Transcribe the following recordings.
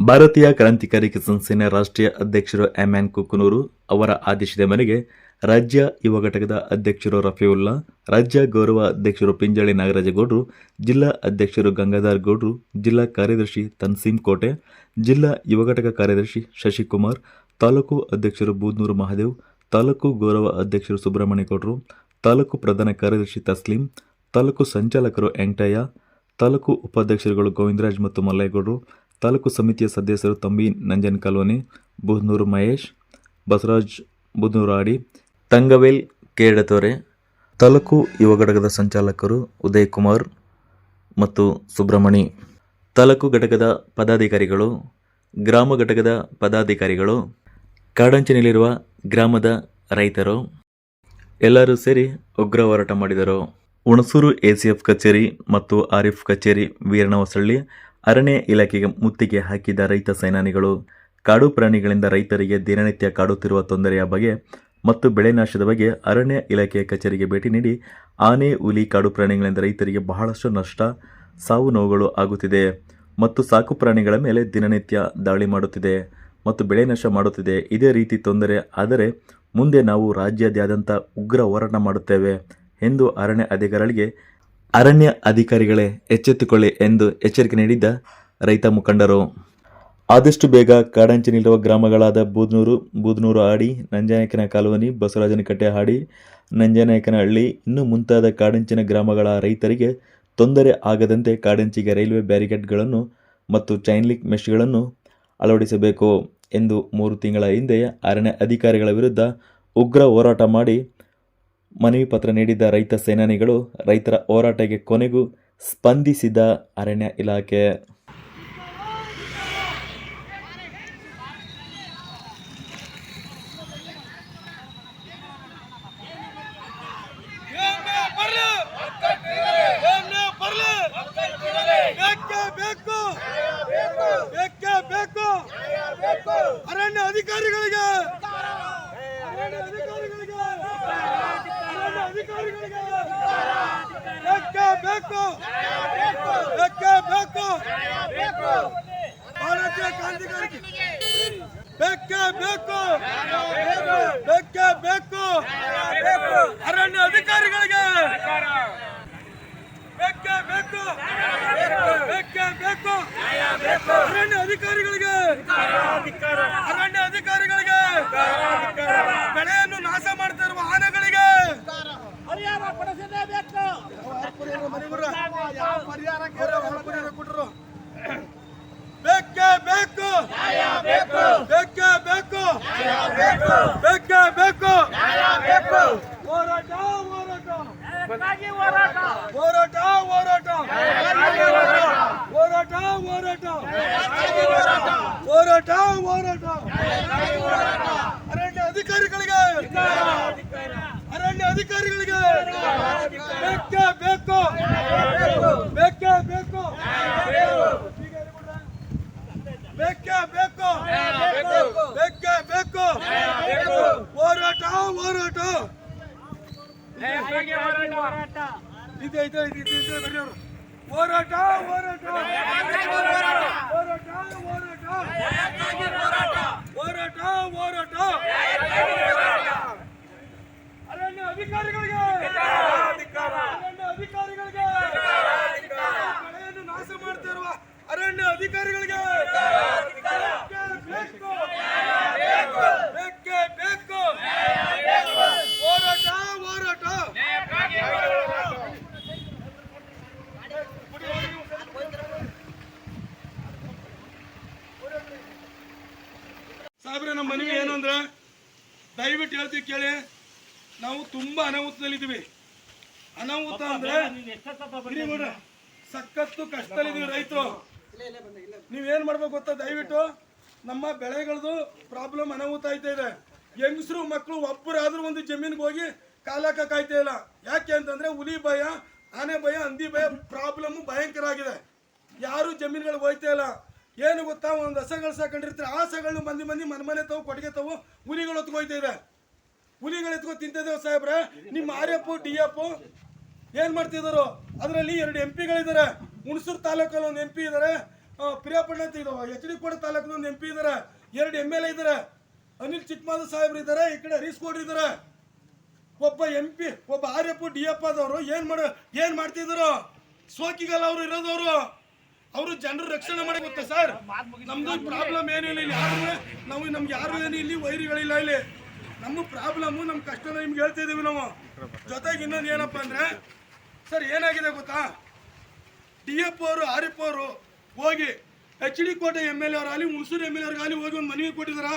ಭಾರತೀಯ ಕ್ರಾಂತಿಕಾರಿ ಕಿಸಾನ್ ಸೇನೆ ರಾಷ್ಟ್ರೀಯ ಅಧ್ಯಕ್ಷರು ಎಂ ಎನ್ ಕುಕನೂರು ಅವರ ಆದೇಶದ ಮೇರೆಗೆ ರಾಜ್ಯ ಯುವ ಘಟಕದ ಅಧ್ಯಕ್ಷರು ರಫೀವುಲ್ಲಾ, ರಾಜ್ಯ ಗೌರವ ಅಧ್ಯಕ್ಷರು ಪಿಂಜಳಿ ನಾಗರಾಜಗೌಡರು, ಜಿಲ್ಲಾ ಅಧ್ಯಕ್ಷರು ಗಂಗಾಧರ್ ಗೌಡ್ರು, ಜಿಲ್ಲಾ ಕಾರ್ಯದರ್ಶಿ ತನ್ಸೀಮ್ ಕೋಟೆ, ಜಿಲ್ಲಾ ಯುವ ಘಟಕ ಕಾರ್ಯದರ್ಶಿ ಶಶಿಕುಮಾರ್, ತಾಲೂಕು ಅಧ್ಯಕ್ಷರು ಬೂದ್ನೂರು ಮಹಾದೇವ್, ತಾಲೂಕು ಗೌರವ ಅಧ್ಯಕ್ಷರು ಸುಬ್ರಹ್ಮಣ್ಯ ಗೌಡ್ರು, ತಾಲೂಕು ಪ್ರಧಾನ ಕಾರ್ಯದರ್ಶಿ ತಸ್ಲೀಂ, ತಾಲೂಕು ಸಂಚಾಲಕರು ಎಂಟಯ್ಯ ತಾಲೂಕು ಉಪಾಧ್ಯಕ್ಷರುಗಳು ಗೋವಿಂದರಾಜ್ ಮತ್ತು ಮಲ್ಲೇಗೌಡರು ತಾಲೂಕು ಸಮಿತಿಯ ಸದಸ್ಯರು ತಂಬಿ ನಂಜನ್ ಕಾಲೋನಿ, ಬುದ್ನೂರು ಮಹೇಶ್, ಬಸವರಾಜ್ ಬುದ್ನೂರು ಆಡಿ, ತಂಗವೇಲ್ ಕೇಡತೋರೆ ತಾಲೂಕು ಯುವ ಘಟಕದ ಸಂಚಾಲಕರು ಉದಯ್ ಕುಮಾರ್ ಮತ್ತು ಸುಬ್ರಹ್ಮಣಿ. ತಾಲೂಕು ಘಟಕದ ಪದಾಧಿಕಾರಿಗಳು, ಗ್ರಾಮ ಘಟಕದ ಪದಾಧಿಕಾರಿಗಳು, ಕಾಡಂಚಿನಲ್ಲಿರುವ ಗ್ರಾಮದ ರೈತರು. ಎಲ್ಲರೂ ಸೇರಿ ಉಗ್ರ ಹೋರಾಟ ಮಾಡಿದರು. ಹುಣಸೂರು ಎಸಿಎಫ್ ಕಚೇರಿ ಮತ್ತು ಆರಿಫ್ ಕಚೇರಿ ವೀರನಹೊಸಳ್ಳಿ ಅರಣ್ಯ ಇಲಾಖೆಗೆ ಮುತ್ತಿಗೆ ಹಾಕಿದ ರೈತ ಸೇನಾನಿಗಳು ಕಾಡು ಪ್ರಾಣಿಗಳಿಂದ ರೈತರಿಗೆ ದಿನನಿತ್ಯ ಕಾಡುತ್ತಿರುವ ತೊಂದರೆಯ ಬಗ್ಗೆ ಮತ್ತು ಬೆಳೆ ನಾಶದ ಬಗ್ಗೆ ಅರಣ್ಯ ಇಲಾಖೆಯ ಕಚೇರಿಗೆ ಭೇಟಿ ನೀಡಿ ಆನೆ, ಹುಲಿ, ಕಾಡು ಪ್ರಾಣಿಗಳಿಂದ ರೈತರಿಗೆ ಬಹಳಷ್ಟು ನಷ್ಟ, ಸಾವು ನೋವುಗಳು ಆಗುತ್ತಿದೆ ಮತ್ತು ಸಾಕು ಪ್ರಾಣಿಗಳ ಮೇಲೆ ದಿನನಿತ್ಯ ದಾಳಿ ಮಾಡುತ್ತಿದೆ ಮತ್ತು ಬೆಳೆ ನಾಶ ಮಾಡುತ್ತಿದೆ. ಇದೇ ರೀತಿ ತೊಂದರೆ ಆದರೆ ಮುಂದೆ ನಾವು ರಾಜ್ಯಾದ್ಯಂತ ಉಗ್ರ ಹೋರಾಟ ಮಾಡುತ್ತೇವೆ ಎಂದು ಅರಣ್ಯ ಅಧಿಕಾರಿಗಳಿಗೆ ಅರಣ್ಯ ಅಧಿಕಾರಿಗಳೇ ಎಚ್ಚೆತ್ತುಕೊಳ್ಳಿ ಎಂದು ಎಚ್ಚರಿಕೆ ನೀಡಿದ್ದ ರೈತ ಮುಖಂಡರು. ಆದಷ್ಟು ಬೇಗ ಕಾಡಂಚಿನಲ್ಲಿರುವ ಗ್ರಾಮಗಳಾದ ಬೂದ್ನೂರು ಬೂದ್ನೂರು ಹಾಡಿ ನಂಜನಾಯಕನ ಕಾಲೋನಿ, ಬಸವರಾಜನಕಟ್ಟೆ ಹಾಡಿ ನಂಜನಾಯಕನಹಳ್ಳಿ ಇನ್ನೂ ಮುಂತಾದ ಕಾಡಂಚಿನ ಗ್ರಾಮಗಳ ರೈತರಿಗೆ ತೊಂದರೆ ಆಗದಂತೆ ಕಾಡಂಚಿಗೆ ರೈಲ್ವೆ ಬ್ಯಾರಿಕೇಡ್ಗಳನ್ನು ಮತ್ತು ಚೈನ್ ಲಿಂಕ್ ಮೆಶ್ಗಳನ್ನು ಅಳವಡಿಸಬೇಕು ಎಂದು ಮೂರು ತಿಂಗಳ ಹಿಂದೆ ಅರಣ್ಯ ಅಧಿಕಾರಿಗಳ ವಿರುದ್ಧ ಉಗ್ರ ಹೋರಾಟ ಮಾಡಿ ಮನವಿ ಪತ್ರ ನೀಡಿದ್ದ ರೈತ ಸೇನಾನಿಗಳು ರೈತರ ಹೋರಾಟಕ್ಕೆ ಕೊನೆಗೂ ಸ್ಪಂದಿಸಿದ ಅರಣ್ಯ ಇಲಾಖೆ ಏನೇ ಬರ್ಲಿ ಏನೇ ಬರ್ಲಿ ಬೇಕೇ ಬೇಕು ಬೇಕೇ ಬೇಕು ಅರಣ್ಯ ಅಧಿಕಾರಿಗಳಿಗೆ ಅರಣ್ಯ ಅಧಿಕಾರಿಗಳಿಗೆ ಅರಣ್ಯ ಅಧಿಕಾರಿಗಳಿಗೆ ಬೇಕೇ ಬೇಕು ಬೇಕೇ ಬೇಕು ಭಾರತೀಯ ಕ್ರಾಂತಿಕಾರಿ ಬೇಕೇ ಬೇಕು ಬೇಕೇ ಬೇಕು ಅರಣ್ಯ ಅಧಿಕಾರಿಗಳಿಗೆ ಬೇಕೇ ಬೇಕು ಬೇಕೇ ಬೇಕು ಅರಣ್ಯ ಅಧಿಕಾರಿಗಳಿಗೆ ಅರಣ್ಯ ಅಧಿಕಾರಿಗಳಿಗೆ ಬೆಳೆಯನ್ನು ನಾಶ ಮಾಡ್ತಾ ಇರುವ ಆನೆಗಳಿಗೆ ಪರಿಹಾರ ಪಡಿಸಲೇಬೇಕು ಕೊಟ್ಟರು ಬೇಕೇ ಬೇಕು. ಬೇಕೇ ಬೇಕು. ಬೇಕೇ ಬೇಕು. ಹೋರಾಟ ಹೋರಾಟ. ಹೋರಾಟ. ಹೋರಾಟ ಹೋರಾಟ. ಹೋರಾಟ ಹೋರಾಟ. ಹೋರಾಟ ಹೋರಾಟ. ಅರಣ್ಯ ಅಧಿಕಾರಿಗಳಿಗೆ. ಅಧಿಕಾರಿಗಳಿಗೆ ಬೇಕೇ ಬೇಕು ಬೇಕೇ ಬೇಕು ಬೇಕೇ ಬೇಕು ಬೇಕೇ ಬೇಕು ಹೋರಾಟ ಹೋರಾಟ ಅದಕ್ಕಾಗಿ ಹೋರಾಟ ಹೋರಾಟ ಇದೆ ಇದೆ ಇದೆ ಇದೆ ಇದೆ ಬರ್ರಿ ಅವ್ರು. ಹೋರಾಟ ಹೋರಾಟ ಹೋರಾಟ ಹೋರಾಟ ಹೋರಾಟ ಹೋರಾಟ ಅರಣ್ಯ ಅಧಿಕಾರಿಗಳಿಗೆ! ಅಧಿಕಾರಿಗಳಿಗೆ! ಬೆಳೆಯನ್ನು ನಾಶ ಮಾಡ್ತಿರುವ ಅರಣ್ಯ ಅಧಿಕಾರಿಗಳಿಗೆ! ಸಾಹೇಬ್ರೆ ನಮ್ಮ ಮನೆಗೆ ಏನು ಅಂದ್ರೆ ದಯವಿಟ್ಟು ಹೇಳ್ತೀವಿ ಕೇಳಿ. ನಾವು ತುಂಬಾ ಅನಾಹುತದಲ್ಲಿದ್ದೀವಿ. ಅನಾಹುತ ಅಂದ್ರೆ ಸಖತ್ತು ಕಷ್ಟದಲ್ಲಿದ್ದೀವಿ ರೈತರು. ನೀವೇನ್ ಮಾಡ್ಬೇಕು ಗೊತ್ತಾ? ದಯವಿಟ್ಟು ನಮ್ಮ ಬೆಳೆಗಳದು ಪ್ರಾಬ್ಲಮ್ ಅನಾಹುತ ಆಯ್ತಾ ಇದೆ. ಹೆಂಗಸರು ಮಕ್ಕಳು ಒಬ್ಬರಾದ್ರೂ ಒಂದು ಜಮೀನಿಗೆ ಹೋಗಿ ಕಾಲಕ ಕಾಯ್ತಾ ಇಲ್ಲ. ಯಾಕೆ ಅಂತಂದ್ರೆ ಹುಲಿ ಭಯ ಆನೆ ಭಯ ಹಂದಿ ಭಯ ಪ್ರಾಬ್ಲಮ್ ಭಯಂಕರ ಆಗಿದೆ. ಯಾರು ಜಮೀನುಗಳಿಗೆ ಹೋಯ್ತಾ ಇಲ್ಲ. ಏನು ಗೊತ್ತಾ? ಒಂದು ಹಸಗಳು ಸಾಕೊಂಡಿರ್ತಾರೆ ಆ ಹಸಗಳನ್ನ ಮಂದಿ ಮಂದಿ ಮನೆ ಮನೆ ತಾವು ಕೊಡುಗೆ ತಾವು ಹುಲಿಗಳು ಹೊತ್ಕೊಯ್ತಾ ಇದೆ. ಹುಲಿಗಳು ಎತ್ಕೊ ತಿಂತಿದ್ದೇವೆ ಸಾಹೇಬ್ರ. ನಿಮ್ಮ ಆರ್ ಎಫ್, ಡಿ ಎಫ್ ಏನ್ ಮಾಡ್ತಿದ್ರು, ಅದರಲ್ಲಿ ಎರಡು ಎಂ ಪಿಗಳಿದ್ದಾರೆ ಹುಣಸೂರು ತಾಲೂಕಲ್ಲಿ ಒಂದು ಎಂ ಪಿ ಇದ್ದಾರೆ ಪ್ರಿಯಾಪಣ್ಣ ಅಂತ ಇದು ಎಚ್ ಡಿ ಕೋಟೆ ತಾಲೂಕಿನ ಒಂದು ಎಂ ಪಿ ಇದ್ದಾರೆ ಎರಡು ಎಂ ಎಲ್ ಎ ಇದ್ದಾರೆ ಅನಿಲ್ ಚಿಕ್ಕಮಾದ ಸಾಹೇಬ್ರು ಇದ್ದಾರೆ ಈ ಕಡೆ ಹರೀಶ್ ಗೌಡ್ರು ಇದ್ದಾರೆ ಒಬ್ಬ ಎಂ ಪಿ, ಒಬ್ಬ ಆರ್ ಎಫ್, ಡಿ ಎಫ್ ಆದವರು ಏನ್ ಮಾಡ, ಏನ್ ಮಾಡ್ತಿದ್ರು? ಸೋಕಿಗಲ್ಲ ಅವರು ಇರೋದವರು. ಅವರು ಜನರ ರಕ್ಷಣೆ ಮಾಡಿ ಗೊತ್ತಾ ಸರ್. ನಮ್ದು ಪ್ರಾಬ್ಲಮ್ ಏನಿಲ್ಲ ಇಲ್ಲಿ. ಯಾರು ನಮ್ಗೆ ಯಾರು ಏನು ಇಲ್ಲಿ ವೈರಿಗಳಿಲ್ಲ ಇಲ್ಲಿ. ನಮ್ಮ ಪ್ರಾಬ್ಲಮ್, ನಮ್ಮ ಕಷ್ಟನ ನಿಮ್ಗೆ ಹೇಳ್ತಾ ಇದೀವಿ ನಾವು. ಜೊತೆಗೆ ಇನ್ನೊಂದು ಏನಪ್ಪ ಅಂದರೆ, ಸರ್, ಏನಾಗಿದೆ ಗೊತ್ತಾ? ಡಿ ಎಫ್ ಅವರು ಆರ್ ಎಫ್ ಅವರು ಹೋಗಿ H D Kote M L A ಅವರಾಗಲಿ Hunsur M L ಅವ್ರಿಗಾಗಲಿ ಹೋಗಿ ಒಂದು ಮನವಿ ಕೊಟ್ಟಿದಾರ?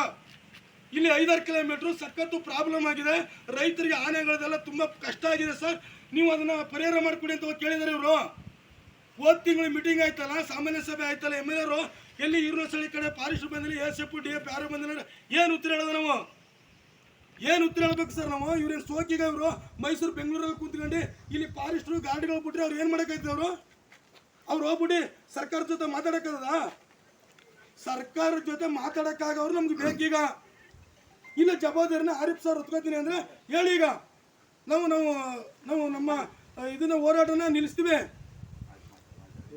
ಇಲ್ಲಿ ಐದಾರು ಕಿಲೋಮೀಟ್ರ್ ಸಖತ್ತು ಪ್ರಾಬ್ಲಮ್ ಆಗಿದೆ. ರೈತರಿಗೆ ಆನೆಗಳದೆಲ್ಲ ತುಂಬ ಕಷ್ಟ ಆಗಿದೆ, ಸರ್. ನೀವು ಅದನ್ನ ಪರಿಹಾರ ಮಾಡಿಕೊಡಿ ಅಂತ ಕೇಳಿದಾರೆ ಇವರು. ಹೋದ ತಿಂಗಳು ಮೀಟಿಂಗ್ ಆಯ್ತಲ್ಲ, ಸಾಮಾನ್ಯ ಸಭೆ ಆಯ್ತಲ್ಲ ಎಂ ಎಲ್ ಅವರು. ಎಲ್ಲಿ ಸಳಿ ಕಡೆ ಫಾರೆಸ್ಟ್ ಬಂದಿಲ್ಲ ಎಸ್ ಎಫ್, ಡಿ ಎಫ್, ಯಾರು ಬಂದಿಲ್ಲ, ಏನು ಉತ್ತರ ಹೇಳೋದು ನಾವು? ಏನು ಉತ್ತರ ಹೇಳ್ಬೇಕು ಸರ್ ನಾವು? ಇವ್ರೇನು ಸೋಕಿಗ ಇವರು ಮೈಸೂರು, ಬೆಂಗಳೂರಲ್ಲಿ ಕುಂತ್ಕೊಂಡು, ಇಲ್ಲಿ ಫಾರೆಸ್ಟ್ರು ಗಾರ್ಡ್ಗಳು ಬಿಟ್ಟರೆ ಅವ್ರು ಏನು ಮಾಡೋಕ್ಕಾಯ್ತು ಅವರು? ಅವ್ರು ಹೋಗ್ಬಿಟ್ಟು ಸರ್ಕಾರದ ಜೊತೆ ಮಾತಾಡೋಕ್ಕದ ಸರ್ಕಾರದ ಜೊತೆ ಮಾತಾಡೋಕ್ಕಾಗವ್ರು ನಮ್ಗೆ ಬೇಕೀಗ. ಇಲ್ಲ ಜವಾಬ್ದಾರಿನ ಆರಿಫ್ ಸರ್ ಹೊತ್ಕೋತೀನಿ ಅಂದ್ರೆ ಹೇಳಿ ಈಗ ನಾವು ನಾವು ನಾವು ನಮ್ಮ, ಇದನ್ನ ಹೋರಾಟನ ನಿಲ್ಲಿಸ್ತೀವಿ.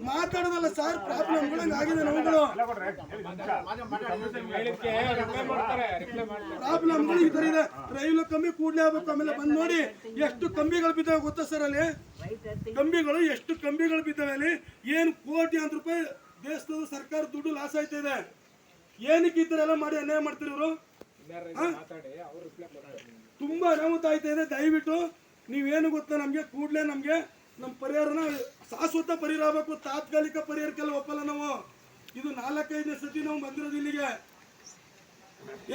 ಮಾತಾಡೋದಲ್ಲ ಸರ್, ಪ್ರಾಬ್ಲಮ್ ಆಗಿದೆ ನಮ್ಗಳು. ಪ್ರಾಬ್ಲಮ್ಗಳು ಈ ತರ ಇದೆ. ರೈಲು ಕಮ್ಮಿ ಕೂಡಲೇ ಆಗ್ಬೇಕು, ಆಮೇಲೆ ಬಂದು ನೋಡಿ ಎಷ್ಟು ಕಂಬಿಗಳು ಬಿದ್ದಾವೆ ಗೊತ್ತಾ ಸರ್ ಅಲ್ಲಿ? ಕಂಬಿಗಳು ಎಷ್ಟು ಕಂಬಿಗಳು ಬಿದ್ದಾವೆ ಅಲ್ಲಿ? ಏನು ಕೋಟಿ ಅಂತ ರೂಪಾಯಿ ದೇಶದ ಸರ್ಕಾರ ದುಡ್ಡು ಲಾಸ್ ಆಯ್ತಾ ಇದೆ? ಏನಕ್ಕೆ ಈ ತರ ಎಲ್ಲ ಮಾಡಿ ಅನ್ಯಾಯ ಮಾಡ್ತೀರಿ ಇವರು? ತುಂಬಾ ಅನಾಹುತ ಆಯ್ತಾ ಇದೆ. ದಯವಿಟ್ಟು ನೀವೇನು ಗೊತ್ತಾ ನಮಗೆ? ಕೂಡಲೇ ನಮಗೆ ನಮ್ಮ ಪರಿಹಾರನ ಶಾಶ್ವತ ಪರಿಹಾರ ಆಗಬೇಕು ತಾತ್ಕಾಲಿಕ ಪರಿಹಾರಕ್ಕೆಲ್ಲ ಒಪ್ಪಲ್ಲ ನಾವು. ಇದು ನಾಲ್ಕೈದನೇ ಸತಿ ನಾವು ಬಂದಿರೋದು ಇಲ್ಲಿಗೆ.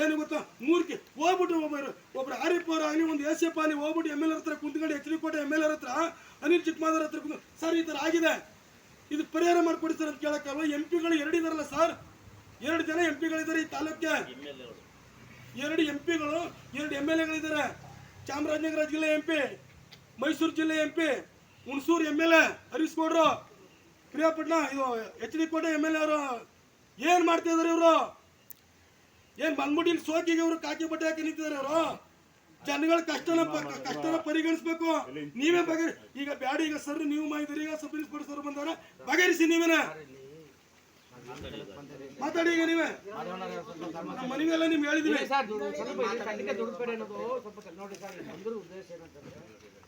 ಏನು ಗೊತ್ತಾ? ಮೂರ್ಕೆ ಹೋಗ್ಬಿಟ್ಟು ಒಬ್ಬರು, ಒಬ್ರು ಆರಿಫ್ ಅವ್ರ ಆಗಲಿ, ಒಂದು ಎಸ್ ಎಫ್ ಆಗಲಿ ಹೋಗ್ಬಿಟ್ಟು ಎಂ ಎಲ್ ಹತ್ರ ಕುಂತ್ಕೊಂಡು H D Kote M L ಹತ್ರ, ಅನಿಲ್ ಚಿಕ್ಕಮಾದರ್ ಹತ್ರ ಸರ್, ಈ ಥರ ಆಗಿದೆ. ಇದು ಪರಿಹಾರ ಮಾಡಿಕೊಡಿ ಸರ್ ಅಂತ ಕೇಳೋಕ್ಕಲ್ವ ಎಂ ಪಿಗಳು ಎರಡಿದಾರಲ್ಲ ಸರ್. ಎರಡು ಜನ ಎಂ ಪಿಗಳಿದ್ದಾರೆ ಈ ತಾಲೂಕಿಗೆ. ಎರಡು ಎಂ ಪಿಗಳು ಎರಡು ಎಂ ಎಲ್ ಎಗಳಿದ್ದಾರೆ ಚಾಮರಾಜನಗರ ಜಿಲ್ಲೆ ಎಂ ಪಿ ಮೈಸೂರು ಜಿಲ್ಲೆ M P Hunsur M L A Harish ಗೌಡ್ರು ಇದು H D Kote M L A ಅವರು ಏನು ಮಾಡ್ತಾ ಇದಾರೆ ಇವರು? ಏನು ಬಂದ್ಬಿಟ್ಟು ಸೋಕಿಗೆ ಇವರು ಕಾಕಿ ಬಟ್ಟೆ ಹಾಕಿ ನಿಂತಿದ್ದಾರೆ ಅವರು ಜನಗಳ ಕಷ್ಟನ ಕಷ್ಟನ ಪರಿಗಣಿಸ್ಬೇಕು. ನೀವೇ ಬಗೆ ಈಗ ಬ್ಯಾಡ, ಈಗ ಸರ್ ನೀವು ಮಾಡಿದ್ರಿ ಈಗ ಸಬ್ ಇನ್ಸ್ಪೆಕ್ಟರ್ ಸರ್ ಬಂದವರ, ಬಗೆಹರಿಸಿ ನೀವೇನ. ಮಾತಾಡಿ ಈಗ ನೀವೇ. ನಮ್ಮ ಮನವಿಯೆಲ್ಲ ನಿಮ್ಗೆ ಹೇಳಿದೀವಿ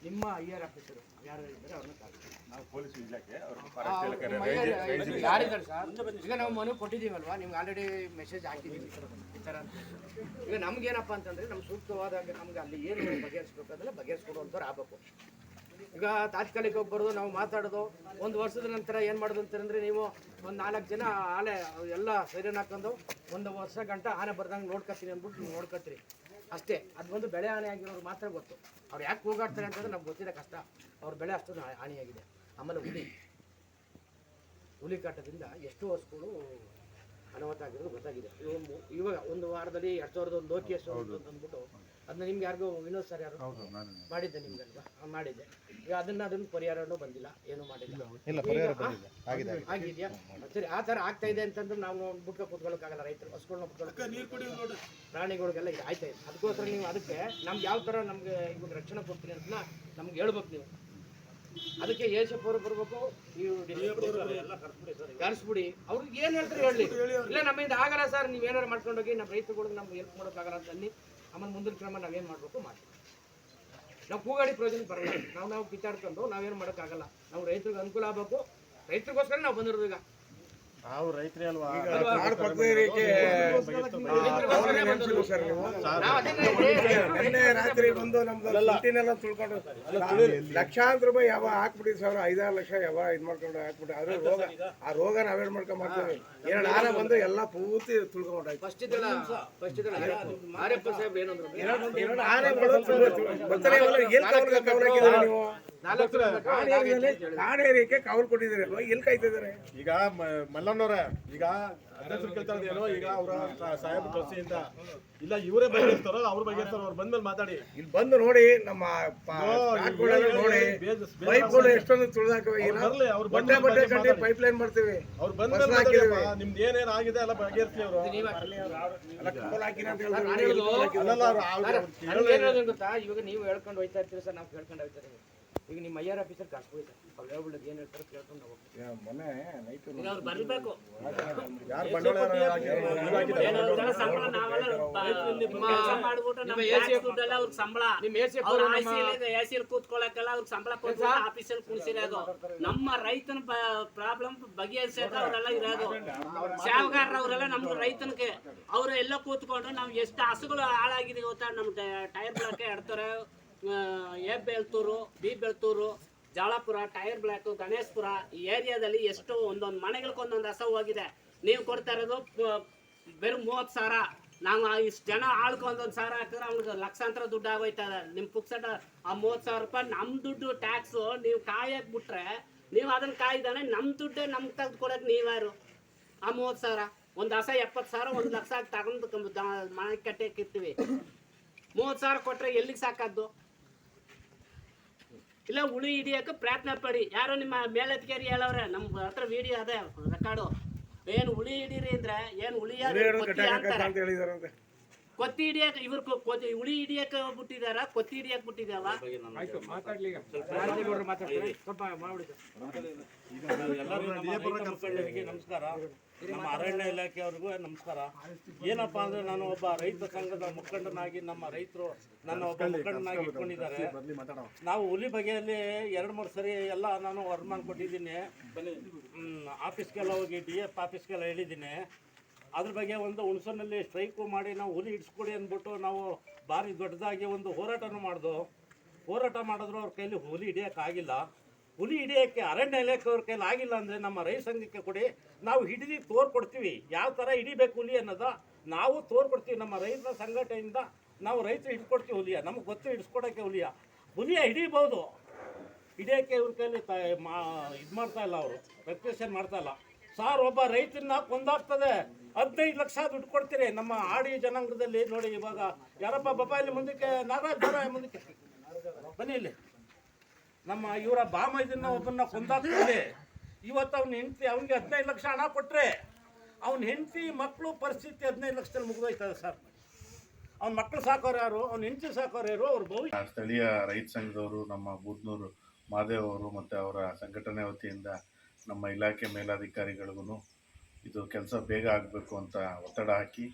ನಿಮ್ಮ ಐ ಆರ್ ಆಫೀಸರು ಯಾರು ಇದ್ದಾರೆ ಅವ್ರನ್ನ ಕರ್ಸಿ. ಆ, ನಿಮ್ಮ ಯಾರಿದ್ದಾರೆ ಸರ್? ಈಗ ನಾವು ಮನವಿ ಕೊಟ್ಟಿದ್ದೀವಲ್ವಾ? ನಿಮ್ಗೆ ಆಲ್ರೆಡಿ ಮೆಸೇಜ್ ಹಾಕಿದ್ದೀವಿ ಈ ಥರ ಅಂತ. ಈಗ ನಮ್ಗೇನಪ್ಪ ಅಂತಂದ್ರೆ ನಮ್ಮ ಸೂಕ್ತವಾದಾಗ ನಮ್ಗೆ ಅಲ್ಲಿ ಏನು ಬಗೆಹರಿಸ್ಬೇಕು ಅದನ್ನ ಬಗೆಹರಿಸ್ಕೊಡುವಂಥವ್ರು ಆಗ್ಬೇಕು. ಈಗ ತಾತ್ಕಾಲಿಕವಾಗಿ ಬರೋದು ನಾವು ಮಾತಾಡೋದು ಒಂದು ವರ್ಷದ ನಂತರ ಏನು ಮಾಡೋದು ಅಂತಂದ್ರೆ ನೀವು ಒಂದು ನಾಲ್ಕು ಜನ ಆಲೆ ಎಲ್ಲ ಸೈರನ್ ಹಾಕೊಂಡು ಒಂದು ವರ್ಷ ಗಂಟ ಆನೆ ಬರ್ದಂಗೆ ನೋಡ್ಕೊತೀನಿ ಅಂದ್ಬಿಟ್ಟು ನೀವು ನೋಡ್ಕೊತೀರಿ. ಅಷ್ಟೇ. ಅದು ಬಂದು ಬೆಳೆ ಹಾನಿ ಆಗಿರೋರು ಮಾತ್ರ ಗೊತ್ತು. ಅವ್ರು ಯಾಕೆ ಹೋಗಾಡ್ತಾರೆ ಅಂತಂದ್ರೆ ನಮ್ಗೆ ಗೊತ್ತಿದೆ ಕಷ್ಟ. ಅವ್ರ ಬೆಳೆ ಅಷ್ಟು ಹಾನಿಯಾಗಿದೆ. ಆಮೇಲೆ ಹುಲಿ. ಹುಲಿ ಕಾಟದಿಂದ ಎಷ್ಟು ವರ್ಷಗಳು ಅನಾಹುತ ಆಗಿರೋದು ಗೊತ್ತಾಗಿದೆ ಇವಾಗ ಒಂದು ವಾರದಲ್ಲಿ ಎರಡು ಸಾವಿರದ ಒಂದು ಲೋಕೇಶ್ ಅಂತ ಅಂದ್ಬಿಟ್ಟು ಅದನ್ನ ನಿಮ್ಗೆ ಯಾರಿಗೂ ವಿನೋದ್ ಸರ್ ಯಾರು? ಮಾಡಿದ್ದೆ ನಿಮ್ಗೆ ಅಲ್ವಾ ಮಾಡಿದ್ದೆ. ಈಗ ಅದನ್ನ ಅದನ್ನ ಪರಿಹಾರನೂ ಬಂದಿಲ್ಲ ಏನು ಮಾಡಿಲ್ಲ? ಆಗಿದ್ಯಾ? ಸರಿ ಆ ಥರ ಆಗ್ತಾ ಇದೆ ಅಂತಂದ್ರೆ ನಾವು ಬುಕ್ಕ ಕೂತ್ಕೊಳ್ಳೋಕ್ಕಾಗಲ್ಲ ರೈತರು ಹಸ್ಗಳನ್ನ ಕೂತ್ಕೊಳ್ಳೋಕೆ ಪ್ರಾಣಿಗಳಿಗೆಲ್ಲ ಇದು ಆಯ್ತಾ ಇದೆ. ಅದಕ್ಕೋಸ್ಕರ ನೀವು ಅದಕ್ಕೆ ನಮ್ಗೆ ಯಾವ ತರ ನಮ್ಗೆ ಇವಾಗ ರಕ್ಷಣೆ ಕೊಡ್ತೀನಿ ಅಂತ ನಮ್ಗೆ ಹೇಳ್ಬೇಕು ನೀವು. ಅದಕ್ಕೆ ಏಸಪ್ಪ ಬರಬೇಕು ಬರ್ಬೇಕು ನೀವು ಕರ್ಸ್ಬಿಡಿ ಅವ್ರಿಗೆ ಏನು ಹೇಳ್ತಾರೆ ಹೇಳಿ. ಇಲ್ಲ ನಮ್ಮಿಂದ ಆಗಲ್ಲ ಸರ್ ನೀವು ಏನಾರು ಮಾಡ್ಕೊಂಡೋಗಿ ನಮ್ಮ ರೈತರುಗಳಿಗೆ ನಮ್ಗೆ ಹೆಲ್ಪ್ ಮಾಡೋಕ್ಕಾಗಲ್ಲ ಅಂತ ಅಲ್ಲಿ ಆಮೇಲೆ ಮುಂದಿನ ಕ್ರಮ ನಾವೇನು ಮಾಡಬೇಕು ಮಾಡಿ ನಾವು ಕೂಗಾಡಿ ಪ್ರಯೋಜನ ಬರಲ್ಲ. ನಾವು ನಾವು ಕಿತ್ತಾಡ್ಕೊಂಡು ನಾವೇನು ಮಾಡೋಕ್ಕಾಗಲ್ಲ. ನಾವು ರೈತರಿಗೆ ಅನುಕೂಲ ಆಗಬೇಕು. ರೈತರಿಗೋಸ್ಕರ ನಾವು ಬಂದಿರೋದು ಈಗ. ನಾವು ರೈತರೇ ಅಲ್ವಾ? ನಿನ್ನೆ ಬಂದು ನಮ್ದು ತುಳ್ಕೊಂಡು ಲಕ್ಷಾಂತರ ರೂಪಾಯಿ ಯಾವ ಹಾಕ್ಬಿಟ್ಟಿದ್ ಸಾವಿರ ಐದಾರು ಲಕ್ಷ ಯಾವ ಇದ್ ಮಾಡ್ಕೊಂಡು ಹಾಕ್ಬಿಟ್ಟು ಅದ್ರ ರೋಗ ಆ ರೋಗ ನಾವೇನ್ ಮಾಡ್ಕೊಂಡ್ ಮಾಡ್ತೀವಿ? ಎರಡು ಆನೆ ಬಂದು ಎಲ್ಲ ಪೂರ್ತಿ ತುಳ್ಕೊಂಡ್ರೆ ಫಸ್ಟ್ ಇದೆಲ್ಲ ಫಸ್ಟ್ ಇದೆಲ್ಲ ಆರ್ಯಪ್ಪ ಸಾಹೇಬ್ ಏನಂದ್ರು? ಎರಡು ಹಾಕಿದ್ದೀರಿ ನೀವು? ನಾಲ್ಕು ಕಾವಲು ಆಗೈತೆ ಅಂತ ಹೇಳಿದ್ರು. ಕಾಡು ಕವಲ್ ಕೊಟ್ಟಿದ್ದೀರಿ ಅಲ್ವಾ? ಎಲ್ಲಿ ಕಾಯ್ತಿದ್ದಾರೆ? ಈಗ ಮ- ಮಲ್ಲಣ್ಣವ್ರೆ ಈಗ ಅಧ್ಯಕ್ಷರು ಕೇಳ್ತಾ ಇರೋದೇನೋ ಈಗ ಅವರ ಸಾಹೇಬ್ ಕೃಷಿಯಿಂದ ಇಲ್ಲ ಇವರೇ ಬಗೆಹರಿಸ್ತಾರೋ ಅವ್ರ ಬಗ್ಗೆ ಅವ್ರು ಬಂದ್ಮೇಲೆ ಮಾತಾಡಿ. ಇಲ್ಲಿ ಬಂದು ನೋಡಿ ನಮ್ಮ ನೋಡಿ. ಪೈಪ್ ಪೈಪ್ಗಳು ಎಷ್ಟೊಂದು ತುಳಿದಾಕಿವೆ ಅವ್ರು ಬರ್ಲಿ, ಅವ್ರು ಬಟ್ಟೆ ಬಟ್ಟೆ ಕಟ್ಟಿ. ಪೈಪ್ ಲೈನ್ ಮಾಡ್ತೀವಿ. ಅವ್ರು ಬಂದ್ಮೇಲೆ ಮಾತಾಡಿಯಪ್ಪ ನಿಮ್ದು ಏನೇನ್ ಆಗಿದೆ ಎಲ್ಲ ಬಗೆಹರಿಸ್ಲಿ ಅವರು. ಅಲ್ಲಲ್ಲ ಅವ್ರು ಗೊತ್ತಾ? ಇವಾಗ ನೀವು ಹೇಳ್ಕೊಂಡು ಹೋಯ್ತಾ ಇರ್ತೀರಿ ಸರ್ ನಾವು ಕೇಳ್ಕೊಂಡು ಹೋಗ್ತಾ ಇದೀವಿ ಈಗ ನಿಮ್ಮ ಐ ಆರ್ ಆಫೀಸರ್ ಕರ್ಸ್ಕೊಳ್ಳಿ ಸರ್ ಅವ್ರು ಹೇಳ್ಬಿಡೋದು ಏನು ಹೇಳ್ತಾರೆ ಕೇಳ್ಕೊಂಡು ನಾವು ಹೋಗ್ತೀವಿ. ಮೊನ್ನೆ ನೈಟ್ ಈಗ ಅವ್ರು ಬರ್ಬೇಕು. ಯಾರು ಬಂಡವಾಳ ಏನಾದ್ರು ಸಂಬಳ ನಾವೆಲ್ಲ ಕೆಲಸ ಮಾಡ್ಬಿಟ್ಟು ನಮ್ಮ ಟ್ಯಾಕ್ಸ್ ದುಡ್ಡೆಲ್ಲ ಅವ್ರಿಗೆ ಸಂಬಳ. ನಿಮ್ಮ ಎ ಸಿ ಎಫ್ ಅವ್ರ ನಮ್ಮ ಎಸಿಲ್ ಕೂತ್ಕೊಳ್ಳಕ್ಕೆಲ್ಲ ಅವ್ರಿಗೆ ಸಂಬಳ ಕೊಟ್ಟು ಆಫೀಸಲ್ಲಿ ಕುಣಿಸಿರೋದು ನಮ್ಮ ರೈತನ ಪ್ರಾಬ್ಲಮ್ ಅವರೆಲ್ಲ ಇರೋದು. ಸಾವುಗಾರರು ಅವರೆಲ್ಲ ನಮ್ಮ ರೈತನಿಗೆ. ಅವ್ರು ಎಲ್ಲ ಕೂತ್ಕೊಂಡು ನಾವು ಎಷ್ಟು ಹಸುಗಳು ಹಾಳಾಗಿದೆ ಗೊತ್ತಾ? ನಮ್ಮ tyre block ಎಡ್ತಾರೆ A Beltur, B Beltur, Jalapura, tyre block, Ganeshpura, ಈ ಏರಿಯಾದಲ್ಲಿ ಎಷ್ಟು ಒಂದೊಂದು ಮನೆಗಳಿಗೆ ಒಂದೊಂದು ಹಸ ಹೋಗಿದೆ. ನೀವು ಕೊಡ್ತಾ ಇರೋದು ಬೇರೆ ಬರೀ ಮೂವತ್ತು ಸಾವಿರ ನಾವು ಇಷ್ಟು ಜನ ಆಳ್ಕೊ ಒಂದೊಂದು ಸಾವಿರ ಹಾಕಿದ್ರೆ ಅವ್ನಿಗೆ ಲಕ್ಷಾಂತರ ದುಡ್ಡು ಆಗೋಯ್ತದ ನಿಮ್ಮ ಪುಕ್ಸಟ ಆ ಮೂವತ್ತು ಸಾವಿರ ರೂಪಾಯಿ ನಮ್ಮ ದುಡ್ಡು, ಟ್ಯಾಕ್ಸು, ನೀವು ಕಾಯಕ್ಕೆ ಬಿಟ್ರೆ ನೀವು ಅದನ್ನ ಕಾಯ್ದಾನೆ ನಮ್ಮ ದುಡ್ಡೇ ನಮ್ಗೆ ತೆಗೆದು ಕೊಡೋಕೆ ನೀವ್ಯಾರು? ಆ ಮೂವತ್ತು ಸಾವಿರ. ಒಂದು ಹಸ ಎಪ್ಪತ್ತು ಸಾವಿರ, ಒಂದು ಲಕ್ಷ ತಗೊಂಡು ಮನೆ ಕಟ್ಟಕ್ಕೆ ಇರ್ತೀವಿ ಮೂವತ್ತು ಸಾವಿರ ಕೊಟ್ಟರೆ ಎಲ್ಲಿಗೆ ಸಾಕಾದ್ದು? ಇಲ್ಲ ಉಳಿ ಹಿಡಿಯೋಕೆ ಪ್ರಯತ್ನ ಪಡಿ. ಯಾರೋ ನಿಮ್ಮ ಮೇಲಧಿಕಾರಿ ಹೇಳವ್ರೆ ನಮ್ಮ ಹತ್ರ ವಿಡಿಯೋ ಅದೇ ರೆಕಾರ್ಡು ಏನು ಉಳಿ ಹಿಡೀರಿ ಅಂದ್ರೆ ಏನು ಉಳಿ ಅಂತಾರೆ. ಅಂತ ಹೇಳಿದಾರಂತೆ. ಕೊತ್ತಿ ಹಿಡಿಯಕ್ ಇವ್ರ ಉಳಿ ಹಿಡಿಯಕ್ ಬಿಟ್ಟಿದಾರ ಕೊತ್ತಿ ಹಿಡಿಯಕ್ ಬಿಟ್ಟಿದಾವ ನಮಸ್ಕಾರ. ನಮ್ಮ ಅರಣ್ಯ ಇಲಾಖೆಯವ್ರಿಗೂ ನಮಸ್ಕಾರ. ಏನಪ್ಪಾ ಅಂದ್ರೆ ನಾನು ಒಬ್ಬ ರೈತ ಸಂಘದ ಮುಖಂಡನಾಗಿ ನಮ್ಮ ರೈತರು ನನ್ನ ಒಬ್ಬ ಮುಖಂಡನಾಗಿ ಇಟ್ಕೊಂಡಿದ್ದಾರೆ. ನಾವು ಹುಲಿ ಬಗೆಯಲ್ಲಿ ಎರಡು ಮೂರು ಸರಿ ಎಲ್ಲ ನಾನು ವರ್ಮಾನ್ ಕೊಟ್ಟಿದ್ದೀನಿ. ಆಫೀಸ್ಗೆಲ್ಲ ಹೋಗಿ ಡಿ ಎಫ್ ಆಫೀಸ್ಗೆಲ್ಲ ಹೇಳಿದ್ದೀನಿ. ಅದ್ರ ಬಗ್ಗೆ ಒಂದು ಹುಣಸೂರಿನಲ್ಲಿ ಸ್ಟ್ರೈಕು ಮಾಡಿ ನಾವು ಹುಲಿ ಹಿಡಿಸ್ಕೊಡಿ ಅಂದ್ಬಿಟ್ಟು ನಾವು ಭಾರಿ ದೊಡ್ಡದಾಗಿ ಒಂದು ಹೋರಾಟನೂ ಮಾಡಿದ್ವು ಹೋರಾಟ ಮಾಡಿದ್ರು ಅವ್ರ ಕೈಲಿ ಹುಲಿ ಹಿಡಿಯೋಕ್ಕಾಗಿಲ್ಲ. ಹುಲಿ ಹಿಡಿಯೋಕ್ಕೆ ಅರಣ್ಯ ಇಲಾಖೆ ಅವ್ರ ಕೈಲಿ ಆಗಿಲ್ಲ ಅಂದರೆ ನಮ್ಮ ರೈ ಸಂಘಕ್ಕೆ ಕೊಡಿ. ನಾವು ಹಿಡಿದು ತೋರ್ಕೊಡ್ತೀವಿ. ಯಾವ ಥರ ಹಿಡಿಬೇಕು ಹುಲಿ ಅನ್ನೋದ ನಾವು ತೋರ್ಕೊಡ್ತೀವಿ. ನಮ್ಮ ರೈತರ ಸಂಘಟನೆಯಿಂದ ನಾವು ರೈತರು ಹಿಡ್ಕೊಡ್ತೀವಿ ಹುಲಿಯ. ನಮಗೆ ಗೊತ್ತು ಹಿಡ್ಸ್ಕೊಡೋಕ್ಕೆ ಹುಲಿಯ. ಹುಲಿಯ ಹಿಡಿಬೋದು. ಹಿಡಿಯೋಕ್ಕೆ ಇವ್ರ ಕೈಲಿ ತ ಮಾ ಇದು ಮಾಡ್ತಾ ಇಲ್ಲ ಅವರು. ಮಾಡ್ತಾ ಇಲ್ಲ. ಸಾರ್ ಒಬ್ಬ ರೈತನ ಕೊಂದಾಗ್ತದೆ ಹದಿನೈದು ಲಕ್ಷ ದುಡ್ಡು ಕೊಡ್ತೀರಿ. ನಮ್ಮ ಆಡಿ ಜನಾಂಗದಲ್ಲಿ ನೋಡಿ ಇವಾಗ ಯಾರಪ್ಪ ಬಪ್ಪ ಇಲ್ಲಿ ಮುಂದಕ್ಕೆ, ನಾಗರಾಜ್ ಬರ ಮುಂದಕ್ಕೆ? ಬನ್ನಿ ಇಲ್ಲಿ. ನಮ್ಮ ಇವರ ಬಾಮ ಇದನ್ನ ಒಬ್ಬನ್ನ ಕೊಂದಾಕ್ತೀವಿ ಇವತ್ತು ಅವ್ನ ಹೆಂಡತಿ, ಅವನಿಗೆ ಹದಿನೈದು ಲಕ್ಷ ಹಣ ಕೊಟ್ಟರೆ ಅವ್ನ ಹೆಂಡತಿ ಮಕ್ಕಳು ಪರಿಸ್ಥಿತಿ ಹದಿನೈದು ಲಕ್ಷದಲ್ಲಿ ಮುಗಿದೋಯ್ತದೆ ಸರ್. ಅವ್ನ ಮಕ್ಕಳು ಸಾಕೋರು ಯಾರು? ಅವ್ನ ಹೆಂಡತಿ ಸಾಕೋರು ಯಾರು? ಅವ್ರ ಭವಿಷ್ಯ. ಸ್ಥಳೀಯ ರೈತ ಸಂಘದವರು, ನಮ್ಮ ಬೂದ್ನೂರು ಮಾದೇವ್ ಅವರು ಮತ್ತು ಅವರ ಸಂಘಟನೆ ವತಿಯಿಂದ ನಮ್ಮ ಇಲಾಖೆ ಮೇಲಾಧಿಕಾರಿಗಳಿಗೂ ಇದು ಕೆಲಸ ಬೇಗ ಆಗಬೇಕು ಅಂತ ಒತ್ತಡ ಹಾಕಿ